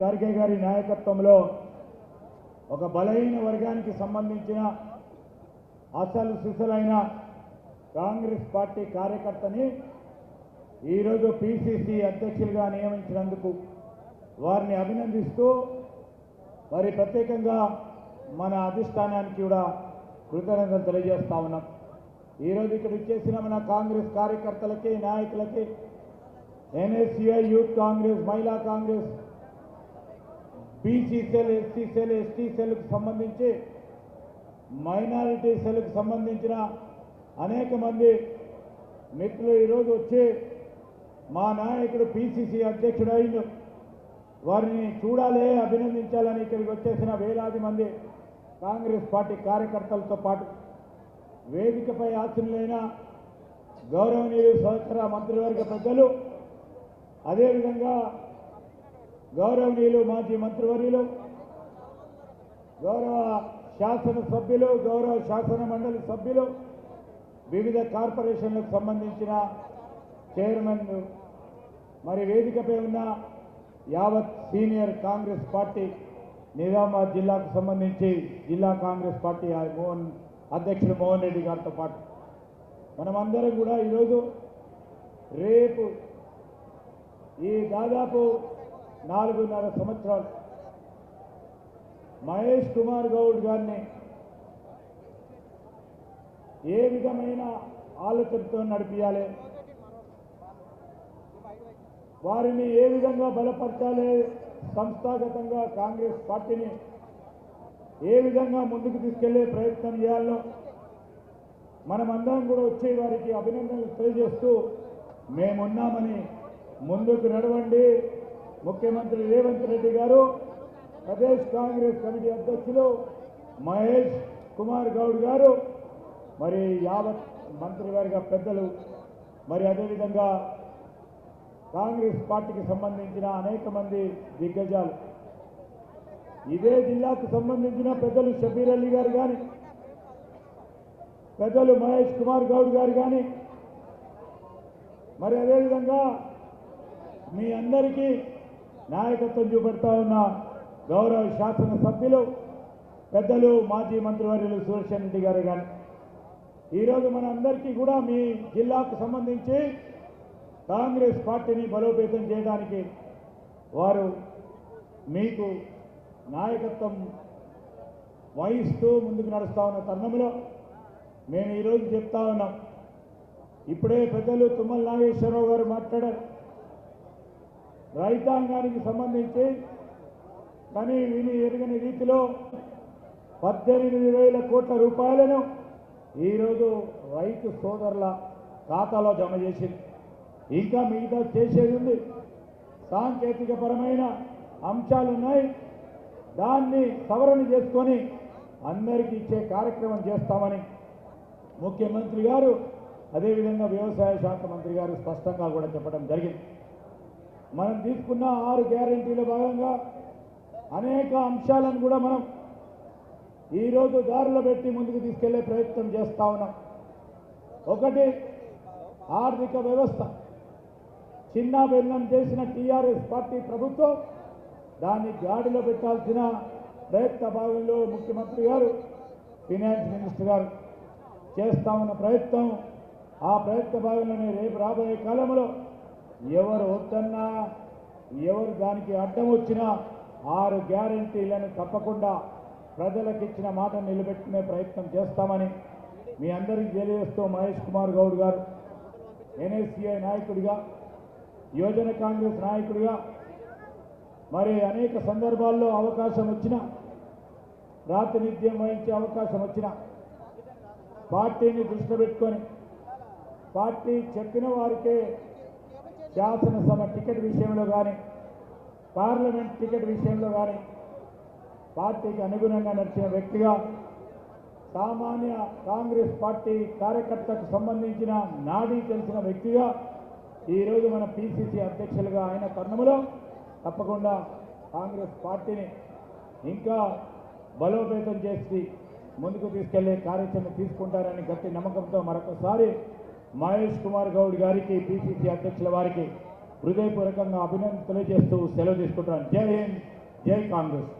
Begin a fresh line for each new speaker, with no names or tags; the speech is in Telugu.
ఖర్గే గారి నాయకత్వంలో ఒక బలహీన వర్గానికి సంబంధించిన అసలు సిసలైన కాంగ్రెస్ పార్టీ కార్యకర్తని ఈరోజు పిసిసి అధ్యక్షులుగా నియమించినందుకు వారిని అభినందిస్తూ మరి ప్రత్యేకంగా మన అధిష్టానానికి కూడా కృతజ్ఞతలు తెలియజేస్తా ఉన్నాం. ఈరోజు ఇక్కడ ఇచ్చేసిన మన కాంగ్రెస్ కార్యకర్తలకి నాయకులకి ఎన్ఎస్యుఐ యూత్ కాంగ్రెస్ మహిళా Congress BC cell SC cell ST సెల్కు సంబంధించి మైనారిటీ సెల్కు సంబంధించిన అనేక మంది మిత్రులు ఈరోజు వచ్చి మా నాయకుడు పిసిసి అధ్యక్షుడు అయిండు వారిని చూడాలే అభినందించాలని ఇక్కడికి వచ్చేసిన వేలాది మంది కాంగ్రెస్ పార్టీ కార్యకర్తలతో పాటు వేదికపై ఆశనులైన గౌరవనీయులు సహచర మంత్రివర్గ పెద్దలు అదేవిధంగా గౌరవనీయులు మాజీ మంత్రివర్యులు గౌరవ శాసన సభ్యులు గౌరవ శాసన మండలి సభ్యులు వివిధ కార్పొరేషన్లకు సంబంధించిన చైర్మన్ మరి వేదికపై ఉన్న యావత్ సీనియర్ కాంగ్రెస్ పార్టీ నిజామాబాద్ జిల్లాకు సంబంధించి జిల్లా కాంగ్రెస్ పార్టీ మోహన్ అధ్యక్షుడు మోహన్ రెడ్డి గారితో పాటు. మనమందరం కూడా ఈరోజు రేపు ఈ దాదాపు నాలుగున్నర సంవత్సరాలు. మహేష్ కుమార్ గౌడ్ గారిని ఏ విధమైన ఆలోచనతో నడిపించాలి వారిని ఏ విధంగా బలపరచాలి? సంస్థాగతంగా కాంగ్రెస్ పార్టీని ఏ విధంగా ముందుకు తీసుకెళ్ళే ప్రయత్నం చేయాలో మనమందరం కూడా వచ్చే వారికి అభినందనలు తెలియజేస్తూ మేమున్నామని ముందుకు నడవండి. ముఖ్యమంత్రి రేవంత్ రెడ్డి గారు ప్రదేశ్ కాంగ్రెస్ కమిటీ అధ్యక్షులు మహేష్ కుమార్ గౌడ్ గారు మరి యావత్ మంత్రివర్గ పెద్దలు మరి అదేవిధంగా కాంగ్రెస్ పార్టీకి సంబంధించిన అనేక మంది దిగ్గజాలు. ఇదే జిల్లాకు సంబంధించిన పెద్దలు షబీర్ అలీ గారు కానీ పెద్దలు మహేష్ కుమార్ గౌడ్ గారు కానీ మరి అదేవిధంగా మీ అందరికీ నాయకత్వం చూపెడతా ఉన్న గౌరవ శాసన సభ్యులు పెద్దలు మాజీ మంత్రివర్యులు సుదర్శన్ రెడ్డి గారు కానీ ఈరోజు మన అందరికీ కూడా మీ జిల్లాకు సంబంధించి కాంగ్రెస్ పార్టీని బలోపేతం చేయడానికి వారు మీకు నాయకత్వం వహిస్తూ ముందుకు నడుస్తూ ఉన్న తరుణంలో మేము ఈరోజు చెప్తా ఉన్నాం. ఇప్పుడే పెద్దలు తుమ్మల నాగేశ్వరరావు గారు మాట్లాడారు. రైతాంగానికి సంబంధించి కానీ విని ఎరగని రీతిలో పద్దెనిమిది వేల కోట్ల రూపాయలను ఈరోజు రైతు సోదరుల ఖాతాలో జమ చేసింది. ఇంకా మిగతా చేసేది ఉంది. సాంకేతికపరమైన అంశాలు ఉన్నాయి. దాన్ని సవరణ చేసుకొని అందరికీ ఇచ్చే కార్యక్రమం చేస్తామని ముఖ్యమంత్రి గారు అదేవిధంగా వ్యవసాయ శాఖ మంత్రి గారు స్పష్టంగా కూడా చెప్పడం జరిగింది. మనం తీసుకున్న ఆరు గ్యారంటీల భాగంగా అనేక అంశాలను కూడా మనం ఈరోజు దారిలో పెట్టి ముందుకు తీసుకెళ్ళే ప్రయత్నం చేస్తా ఉన్నాం. ఒకటి ఆర్థిక వ్యవస్థ. చిన్న భిన్నం చేసిన టీఆర్ఎస్ పార్టీ ప్రభుత్వం దాన్ని గాడిలో పెట్టాల్సిన ప్రయత్న భాగంలో ముఖ్యమంత్రి గారు ఫినాన్స్ మినిస్టర్ గారు చేస్తా ఉన్న ప్రయత్నం. ఆ ప్రయత్న భాగంలోనే రేపు రాబోయే కాలంలో ఎవరు వద్దన్నా ఎవరు దానికి అడ్డం వచ్చినా ఆరు గ్యారంటీలను తప్పకుండా ప్రజలకు ఇచ్చిన మాట నిలబెట్టుకునే ప్రయత్నం చేస్తామని మీ అందరికీ తెలియజేస్తూ మహేష్ కుమార్ గౌడ్ గారు ఎన్ఎస్సిఐ నాయకుడిగా యువజన కాంగ్రెస్ నాయకుడిగా మరి అనేక సందర్భాల్లో అవకాశం వచ్చిన ప్రాతినిధ్యం వహించే అవకాశం వచ్చిన పార్టీని దృష్టి పెట్టుకొని పార్టీ చెప్పిన వారికే శాసనసభ టికెట్ విషయంలో కానీ పార్లమెంట్ టికెట్ విషయంలో కానీ పార్టీకి అనుగుణంగా నడిచిన వ్యక్తిగా సామాన్య కాంగ్రెస్ పార్టీ కార్యకర్తకు సంబంధించిన నాడీ తెలిసిన వ్యక్తిగా ఈరోజు మన పిసిసి అధ్యక్షులుగా ఆయన తరుణంలో తప్పకుండా కాంగ్రెస్ పార్టీని ఇంకా బలోపేతం చేసి ముందుకు తీసుకెళ్ళే కార్యాచరణ తీసుకుంటారని గట్టి నమ్మకంతో మరొకసారి మహేష్ కుమార్ గౌడ్ గారికి పిసిసి అధ్యక్షుల వారికి హృదయపూర్వకంగా అభినందన తెలియజేస్తూ సెలవు తీసుకుంటున్నాను. జై హింద్ జై కాంగ్రెస్.